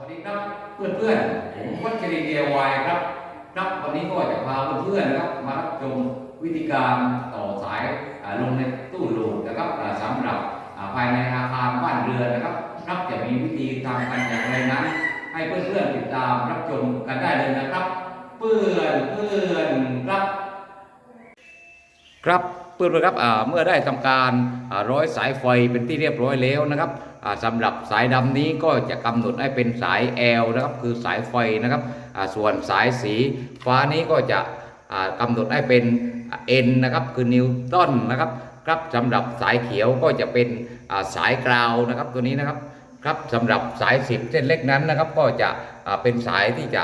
วัสดีครับเพื่อนเพื่อนๆผมวัชรีเอวายครับครับวันนี้ก็จะพาเพื่อนๆนครับมารับชมวิธีการต่อสายลงในตู้โหลดนะครับอ่าสำหรับภายในอาคารบ้านเรือนนะครับครับจะมีวิธีทำกันอย่างไรนั้น ให้เพื่อนๆติดตามรับชมกันได้เลยนะครับ เพื่อนเพื่อนครับ ครับ เพื่อนๆครับอ่าเมื่อได้ทำการร้อยสายไฟเป็นที่เรียบร้อยแล้วนะครับอ่าสำหรับสายดำนี้ก็จะกำหนดให้เป็นสาย L นะครับคือสายไฟนะครับอ่าส่วนสายสีฟ้านี้ก็จะอ่ากำหนดให้เป็น N นะครับคือนิวตันนะครับครับสำหรับสายเขียวก็จะเป็นอ่าสายกราวนะครับตัวนี้นะครับครับสำหรับสาย 10 เส้นเล็กนั้นนะครับ ก็จะอ่าเป็นสายที่จะ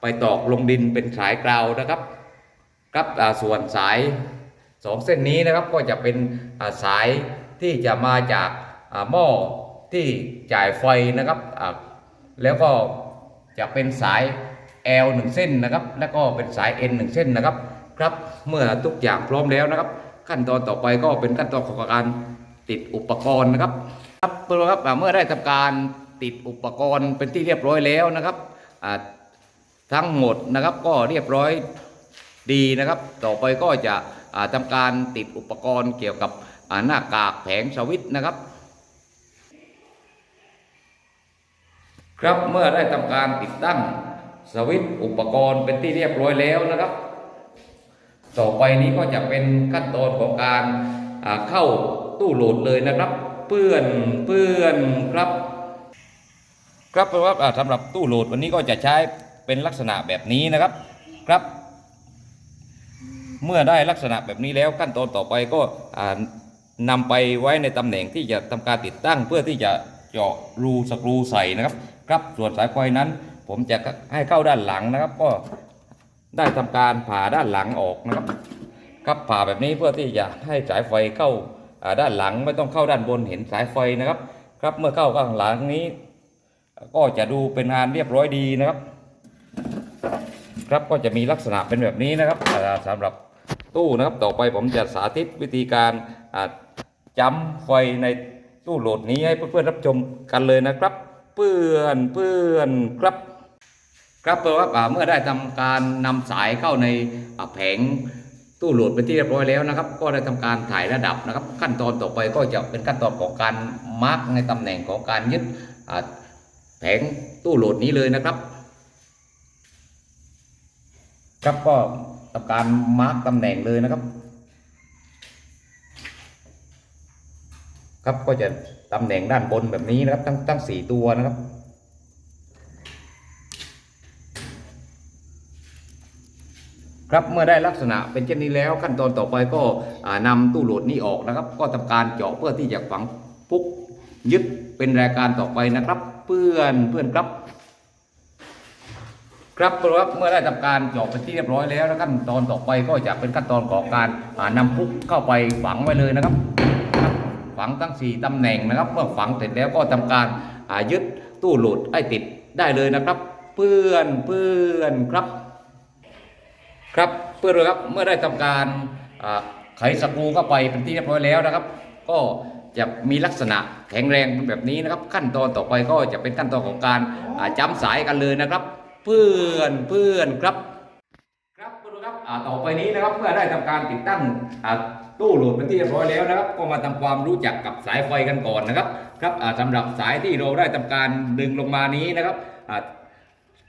ไปตอกลงดินเป็นสายกราวนะครับครับอ่าส่วนสาย สองเส้นนี้นะครับก็จะเป็นสายที่จะมาจากหม้อที่จ่ายไฟนะครับแล้วก็จะเป็นสาย L หนึ่งเส้นนะครับแล้วก็เป็นสาย N หนึ่งเส้นนะครับครับเมื่อทุกอย่างพร้อมแล้วนะครับ ขั้นตอนต่อไปก็เป็นขั้นตอนของการติดอุปกรณ์นะครับครับเพื่อนครับเมื่อได้ทำการติดอุปกรณ์เป็นที่เรียบร้อยแล้วนะครับทั้งหมดนะครับก็เรียบร้อย ดีนะครับ ต่อไปก็จะอ่าทำการติดอุปกรณ์เกี่ยวกับหน้ากากแผงสวิตนะครับ ครับเมื่อได้ทำการติดตั้งสวิตอุปกรณ์เป็นที่เรียบร้อยแล้วนะครับ ต่อไปนี้ก็จะเป็นขั้นตอนของการเข้าตู้โหลดเลยนะครับเปื้อนเปื้อนครับ ครับเพราะว่าสำหรับตู้โหลดวันนี้ก็จะใช้เป็นลักษณะแบบนี้นะครับครับ เมื่อได้ลักษณะแบบนี้แล้วขั้นตอนต่อไปก็อ่านำไปไว้ในตำแหน่งที่จะทำการติดตั้งเพื่อที่จะเจาะรูสกรูใส่นะครับครับส่วนสายไฟนั้น ผมจะให้เข้าด้านหลังนะครับ ก็ได้ทำการผ่าด้านหลังออกนะครับครับผ่าแบบนี้เพื่อที่จะให้สายไฟเข้าด้านหลังไม่ต้องเข้าด้านบนเห็นสายไฟนะครับ ครับเมื่อเข้าข้างหลังนี้ ก็จะดูเป็นงานเรียบร้อยดีนะครับ ครับก็จะมีลักษณะเป็นแบบนี้นะครับอ่าสำหรับ ตู้นะครับ ต่อไปผมจะสาธิตวิธีการจำไฟในตู้โหลดนี้ให้เพื่อนๆรับชมกันเลยนะครับ เพื่อนเพื่อนครับ ครับเพราะว่าอ่าเมื่อได้ทำการนำสายเข้าในแผงตู้โหลดเป็นที่เรียบร้อยแล้วนะครับ ก็ได้ทำการถ่ายระดับนะครับ ขั้นตอนต่อไปก็จะเป็นขั้นตอนของการมาร์กในตำแหน่งของการยึดแผงตู้โหลดนี้เลยนะครับ ครับก็ ทำการมาร์กตำแหน่งเลยนะครับ ครับก็จะตำแหน่งด้านบนแบบนี้นะครับ ทั้งทั้งสี่ตัวนะครับครับเมื่อได้ลักษณะเป็นเช่นนี้แล้วขั้นตอนต่อไปก็อ่านำตู้โหลดนี้ออกนะครับ ก็ทำการเจาะเพื่อที่จะฝังปุ๊กยึดเป็นรายการต่อไปนะครับ เพื่อนเพื่อนครับ ครับครับเมื่อได้ทำการเจาะเป็นที่เรียบร้อยแล้วแล้วขั้นตอนต่อไปก็จะเป็นขั้นตอนของการอ่านำปุ๊กเข้าไปฝังไว้เลยนะครับ ฝังทั้ง 4ตำแหน่งนะครับ เมื่อฝังเสร็จแล้วก็ทำการยึดตู้โหลดให้ติดได้เลยนะครับ เพื่อนเพื่อนครับ ครับเพื่อนครับเมื่อได้ทำการไขสกรูเข้าไปเป็นที่เรียบร้อยแล้วนะครับ ก็จะมีลักษณะแข็งแรงเป็นแบบนี้นะครับ ขั้นตอนต่อไปก็จะเป็นขั้นตอนของการอ่าจ้ำสายกันเลยนะครับ เพื่อนเพื่อนครับ ครับคุณครับต่อไปนี้นะครับเมื่อได้ทำการติดตั้งตู้โหลดเป็นที่เรียบร้อยแล้วนะครับ ก็มาทำความรู้จักกับสายไฟกันก่อนนะครับ ครับอ่าสำหรับสายที่เราได้ทำการดึงลงมานี้นะครับ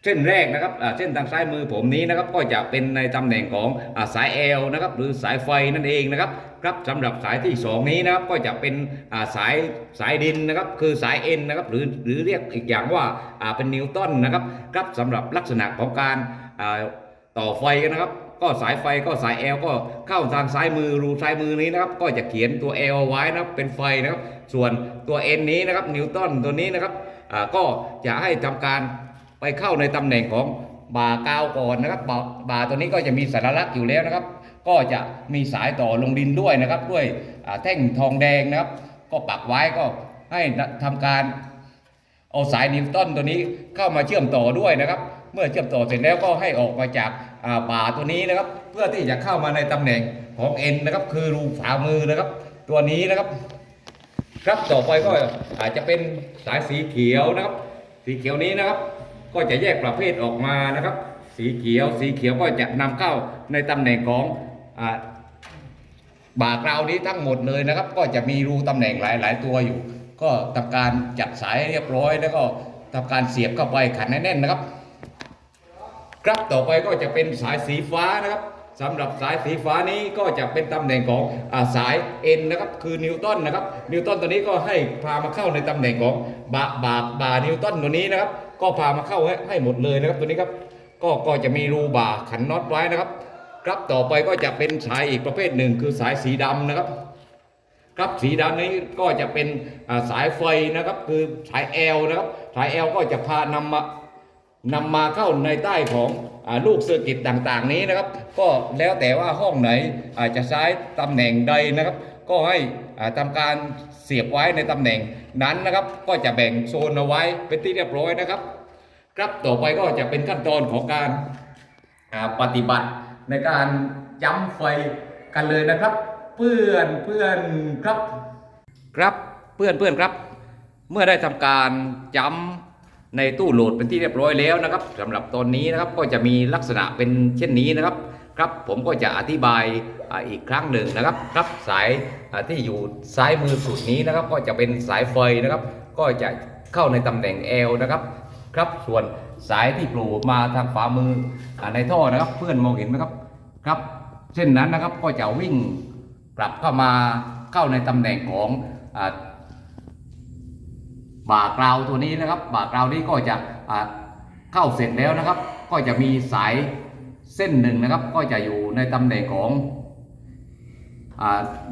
เส้นแรกนะครับเส้นทางซ้ายมือผมนี้นะครับก็จะเป็นในตำแหน่งของอาสาย L นะครับหรือสายไฟนั่นเองนะครับครับสำหรับสายที่ 2 นี้นะครับก็จะเป็นาสายสายดินนะครับคือสาย N นนะครับหรือหรือเรียกอีกอย่างว่าาเป็นนิวตันนะครับครับสำหรับลักษณะของการาต่อไฟกันนะครับก็สายไฟก็สาย L ก็เข้าทางซ้ายมือรูซ้ายมือนี้นะครับก็จะเขียนตัวเอาไว้นะครับเป็นไฟนะครับส่วนตัว N นี้นะครับนิวตันตัวนี้นะครับก็จะให้ทำการ ไปเข้าในตำแหน่งของบ่ากาวก่อนนะครับบ่าบ่าตัวนี้ก็จะมีสารลักษณ์อยู่แล้วนะครับ ก็จะมีสายต่อลงดินด้วยนะครับ ด้วยแท่งทองแดงนะครับ ก็ปักไว้ก็ให้ทำการเอาสายนิวตันตัวนี้เข้ามาเชื่อมต่อด้วยนะครับ เมื่อเชื่อมต่อเสร็จแล้วก็ให้ออกมาจากบ่าตัวนี้นะครับ เพื่อที่จะเข้ามาในตำแหน่งของเอ็นนะครับ คือรูฝ่ามือนะครับ ตัวนี้นะครับ ครับต่อไปก็อาจจะเป็นสายสีเขียวนะครับ สีเขียวนี้นะครับ ก็จะแยกประเภทออกมานะครับ สีเขียวสีเขียวก็จะนำเข้าในตำแหน่งของอบากราวนี้ทั้งหมดเลยนะครับ ก็จะมีรูตำแหน่งหลาย ๆ ตัวอยู่ ก็ทำการจัดสายเรียบร้อย แล้วก็ทำการเสียบเข้าไปขันแน่นๆนะครับ ครับต่อไปก็จะเป็นสายสีฟ้านะครับสำหรับสายสีฟ้านี้ก็จะเป็นตำแหน่งของอาสาย N นะครับคือนิวตันนะครับนิวตันตัวนี้ก็ให้พามาเข้าในตำแหน่งของบาบาบานิวตันตัวนี้นะครับ ก็พามาเข้าให้ให้หมดเลยนะครับตัวนี้ครับ ก็ก็จะมีรูบ่าขันน็อตไว้นะครับ ครับต่อไปก็จะเป็นสายอีกประเภทหนึ่ง คือสายสีดำนะครับ ครับสีดำนี้ก็จะเป็นสายไฟนะครับ คือสาย L นะครับ สาย L ก็จะพานำมานำมาเข้าในใต้ของอลูกเซอร์กิตต่างๆ นี้นะครับ ก็แล้วแต่ว่าห้องไหนอาจจะใช้ตำแหน่งใดนะครับ ก็ให้อ่าทำการเสียบไว้ในตำแหน่งนั้นนะครับ ก็จะแบ่งโซนเอาไว้เป็นที่เรียบร้อยนะครับ ครับต่อไปก็จะเป็นขั้นตอนของการปฏิบัติในการย้ำไฟกันเลยนะครับ เพื่อนเพื่อนครับครับเพื่อนเพื่อนครับ เมื่อได้ทำการย้ำในตู้โหลดเป็นที่เรียบร้อยแล้วนะครับสำหรับตอนนี้นะครับก็จะมีลักษณะเป็นเช่นนี้นะครับ ครับผมก็จะอธิบายอีกครั้งหนึ่งนะครับครับสายที่อยู่ซ้ายมือสุดนี้นะครับ ก็จะเป็นสายไฟนะครับ ก็จะเข้าในตำแหน่ง L นะครับครับส่วนสายที่โผล่มาทางฝ่ามือในท่อนะครับ เพื่อนมองเห็นไหมครับครับเช่นนั้นนะครับก็จะวิ่งกลับเข้ามาเข้าในตำแหน่งของอบ่ากราวตัวนี้นะครับบ่ากราวนี้ก็จะเข้าเสร็จแล้วนะครับ ก็จะมีสาย เส้นหนึ่งนะครับ ก็จะอยู่ในตำแหน่งของอ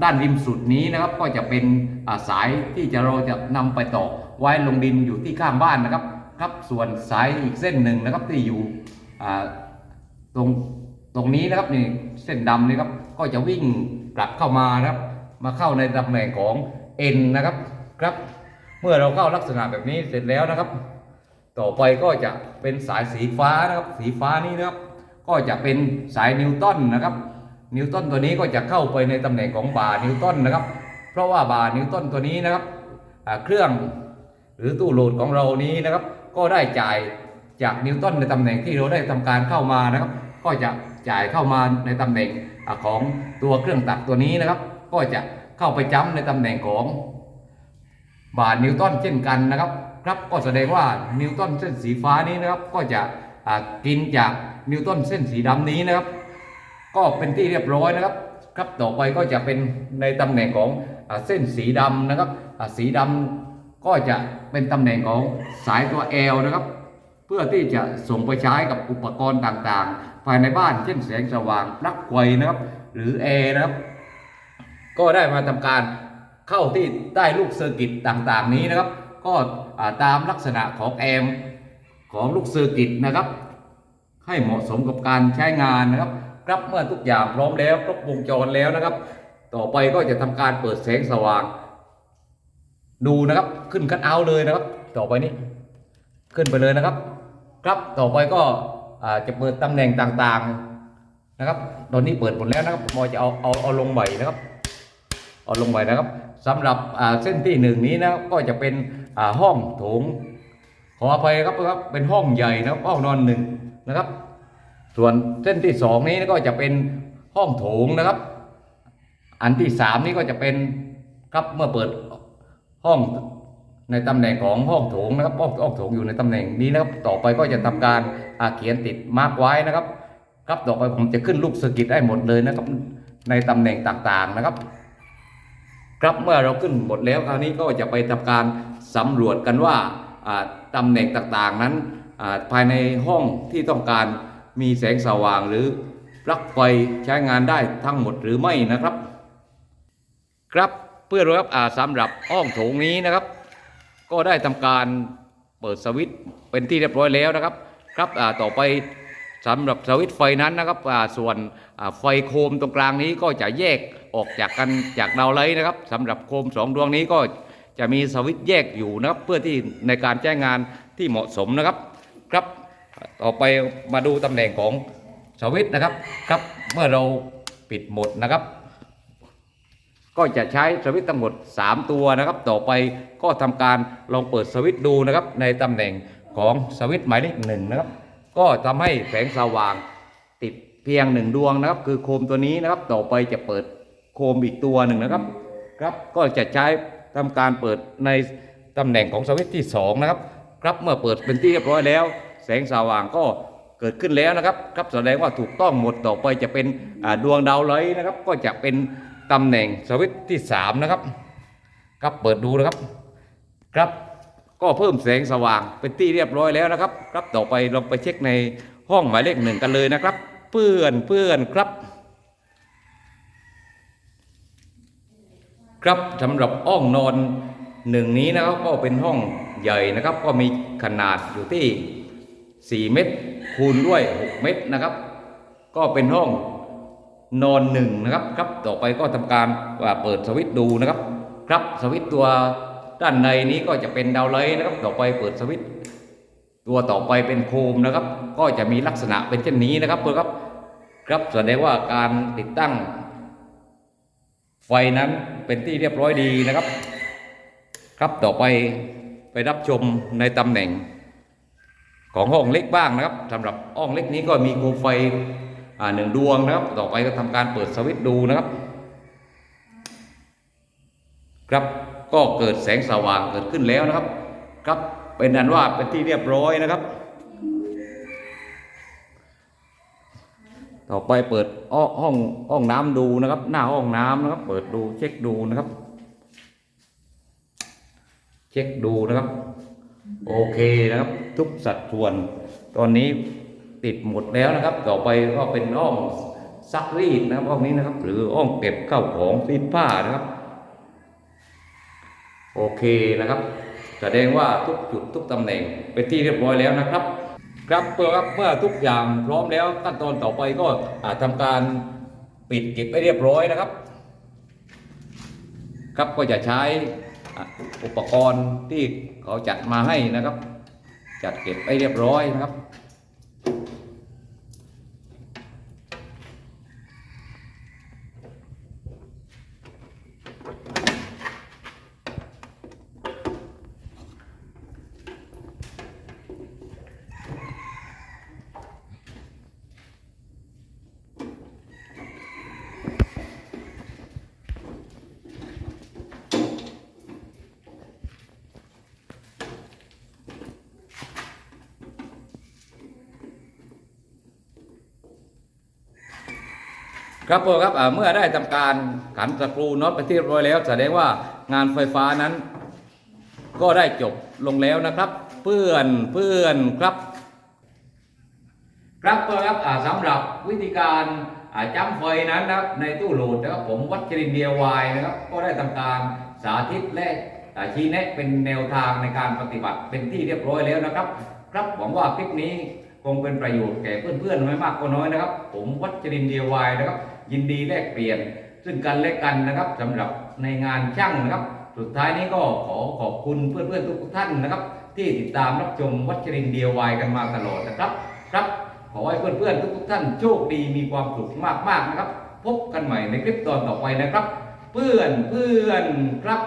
ด้านริมสุดนี้นะครับ ก็จะเป็นาสายที่จะเราจะนำไปต่อไว้ลงดินอยู่ที่ข้างบ้านนะครับครับส่วนสายอีกเส้นหนึ่งนะครับที่อยู่ตรงตรงนี้นะครับนี่เส้นดำนี่ครับก็จะวิ่งกลับเข้ามานะครับ มาเข้าในตำแหน่งของ N นะครับครับ เมื่อเราเข้าลักษณะแบบนี้เสร็จแล้วนะครับ ต่อไปก็จะเป็นสายสีฟ้านะครับ สีฟ้านี้นะครับ ก็จะเป็นสายนิวตันนะครับ นิวตันตัวนี้ก็จะเข้าไปในตำแหน่งของบาร์นิวตันนะครับ เพราะว่าบาร์นิวตันตัวนี้นะครับเครื่องหรือตู้โหลดของเรานี้นะครับ ก็ได้จ่ายจากนิวตันในตำแหน่งที่เราได้ทำการเข้ามานะครับ ก็จะจ่ายเข้ามาในตำแหน่งของตัวเครื่องตัดตัวนี้นะครับ ก็จะเข้าไปจ้ำในตำแหน่งของบาทนิวตันเช่นกันนะครับ ครับก็แสดงว่านิวตันเส้นสีฟ้านี้นะครับ ก็จะกินจาก นิวตันเส้นสีดำนี้นะครับ ก็เป็นที่เรียบร้อยนะครับ ครับต่อไปก็จะเป็นในตำแหน่งของอเส้นสีดำนะครับสีดำก็จะเป็นตำแหน่งของสายตัว L นะครับ เพื่อที่จะส่งไปใช้กับอุปกรณ์ต่างๆ ภายในบ้านเช่นแสงสว่างปลั๊กไฟนะครับ หรือแอร์นะครับ ก็ได้มาทำการเข้าที่ใต้ลูกเซอร์กิตต่างๆ นี้นะครับ ก็ตามลักษณะของแอมของลูกเซอร์กิตนะครับ ให้เหมาะสมกับการใช้งานนะครับครับเมื่อทุกอย่างพร้อมแล้วครบวงจรแล้วนะครับ ต่อไปก็จะทำการเปิดแสงสว่าง ดูนะครับขึ้นคัดเอาท์เลยนะครับ ต่อไปนี้ขึ้นไปเลยนะครับ ครับต่อไปก็จะเปิดตำแหน่งต่างๆนะครับ ตอนนี้เปิดหมดแล้วนะครับมอจะเอาเอาเอาลงใหม่นะครับ เอาลงไปนะครับสำหรับเส้นที่หนึ่งนี้นะครับก็จะเป็นห้องโถงขออภัยครับครับเป็นห้องใหญ่นะครับห้องนอนหนึ่ง นะครับ ส่วนเส้นที่สองนี้ก็จะเป็นห้องโถงนะครับ อันที่สามนี้ก็จะเป็นครับเมื่อเปิดห้องในตำแหน่งของห้องโถงนะครับห้องห้องโถงอยู่ในตำแหน่งนี้นะครับ ต่อไปก็จะทำการอาเขียนติดมาร์กไว้นะครับ ครับต่อไปผมจะขึ้นลูกสกิตได้หมดเลยนะครับ ในตำแหน่งต่างๆนะครับ ครับเมื่อเราขึ้นหมดแล้วคราวนี้ก็จะไปทำการสำรวจกันว่าอ่าตำแหน่งต่างๆนั้น ภายในห้องที่ต้องการมีแสงสว่างหรือปลั๊กไฟใช้งานได้ทั้งหมดหรือไม่นะครับ ครับเพื่อรับอาสำหรับห้องโถงนี้นะครับ ก็ได้ทำการเปิดสวิตช์เป็นที่เรียบร้อยแล้วนะครับ ครับต่อไปสำหรับสวิตช์ไฟนั้นนะครับส่วนไฟโคมตรงกลางนี้ก็จะแยกออกจากกันจากดาวไลท์นะครับสำหรับโคมสองดวงนี้ก็จะมีสวิตช์แยกอยู่นะครับ เพื่อที่ในการใช้งงานที่เหมาะสมนะครับ ครับต่อไปมาดูตำแหน่งของสวิต์นะครับครับเมื่อเราปิดหมดนะครับ ก็จะใช้สวิตช์ทั้งหมด 3 ตัวนะครับ ต่อไปก็ทำการลองเปิดสวิต์ดูนะครับ ในตำแหน่งของสวิต์หมายเลขหนึ่งนะครับ ก็ทำให้แสงสว่างติดเพียงหนึ่งดวงนะครับ คือโคมตัวนี้นะครับ ต่อไปจะเปิดโคมอีกตัวหนึ่งนะครับครับก็จะใช้ทำการเปิดในตำแหน่งของสวิตช์ที่สองนะครับ ครับเมื่อเปิดเป็นที่เรียบร้อยแล้ว แสงสว่างก็เกิดขึ้นแล้วนะครับครับแสดงว่าถูกต้องหมดต่อไปจะเป็นดวงดาวไลท์นะครับ ก็จะเป็นตำแหน่งสวิตช์ที่สามนะครับ ครับเปิดดูนะครับครับก็เพิ่มแสงสว่างเป็นที่เรียบร้อยแล้วนะครับ ครับต่อไปเราไปเช็คในห้องหมายเลขหนึ่งกันเลยนะครับ เพื่อนเพื่อนครับ ครับสำหรับห้องนอนหนึ่งนี้นะครับก็เป็นห้อง ใหญ่นะครับ ก็มีขนาดอยู่ที่ 4 เมตร คูณด้วย 6 เมตรนะครับ ก็เป็นห้องนอนหนึ่งนะครับครับต่อไปก็ทำการว่าเปิดสวิตช์ดูนะครับ ครับสวิตช์ตัวด้านในนี้ก็จะเป็นดาวไลท์นะครับ ต่อไปเปิดสวิตช์ตัวต่อไปเป็นโคมนะครับ ก็จะมีลักษณะเป็นเช่นนี้นะครับเพื่อนครับครับแสดงว่าการติดตั้ง ไฟนั้นเป็นที่เรียบร้อยดีนะครับ ครับต่อไป ไปรับชมในตำแหน่งของห้องเล็กบ้างนะครับสำหรับห้องเล็กนี้ก็มีโคมไฟหนึ่งดวงนะครับ ต่อไปก็ทำการเปิดสวิตช์ดูนะครับ ครับก็เกิดแสงสว่างเกิดขึ้นแล้วนะครับ ครับเป็นอันว่าเป็นที่เรียบร้อยนะครับ ต่อไปเปิดอ้อห้องห้องน้ำดูนะครับ หน้าห้องน้ำนะครับ เปิดดูเช็คดูนะครับ เช็คดูนะครับ โอเคนะครับ ทุกสัดส่วน ตอนนี้ติดหมดแล้วนะครับ ต่อไปก็เป็นห้องซักรีดนะครับห้องนี้นะครับ หรือห้องเก็บข้าวของรีดผ้านะครับ โอเคนะครับ แสดงว่าทุกจุดทุกตำแหน่งเป็นที่เรียบร้อยแล้วนะครับ ครับเมื่อครับเมื่อทุกอย่างพร้อมแล้วขั้นตอนต่อไปก็อาจทำการปิดเก็บให้เรียบร้อยนะครับ ครับก็จะใช้ อุปกรณ์ที่เขาจัดมาให้นะครับ จัดเก็บให้เรียบร้อยนะครับ ครับผมครับเมื่อได้ทำการขันสกรูน็อตไปที่เรียบร้อยแล้ว แสดงว่างานไฟฟ้านั้น ก็ได้จบลงแล้วนะครับ เพื่อนเพื่อนครับ ครับก็ครับสำหรับวิธีการจ้ำไฟนั้นนะครับในตู้โหลดนะครับผมวัชรินเดียวายนะครับ ก็ได้ทำการสาธิตและชี้แนะเป็นแนวทางในการปฏิบัติเป็นที่เรียบร้อยแล้วนะครับ ครับหวังว่าคลิปนี้คงเป็นประโยชน์แก่เพื่อนๆไม่มากก็น้อยนะครับ ผมวัชรินเดียวายนะครับ ยินดีแลกเปลี่ยน ซึ่งกันและกันนะครับสำหรับในงานช่างนะครับ สุดท้ายนี้ก็ขอขอบคุณเพื่อนๆทุกท่านนะครับ ที่ติดตามรับชมวัชรินเดียวายกันมาตลอดนะครับครับขอให้เพื่อนๆทุกๆท่านโชคดีมีความสุขมากๆนะครับ พบกันใหม่ในคลิปตอนต่อไปนะครับ เพื่อนเพื่อนครับ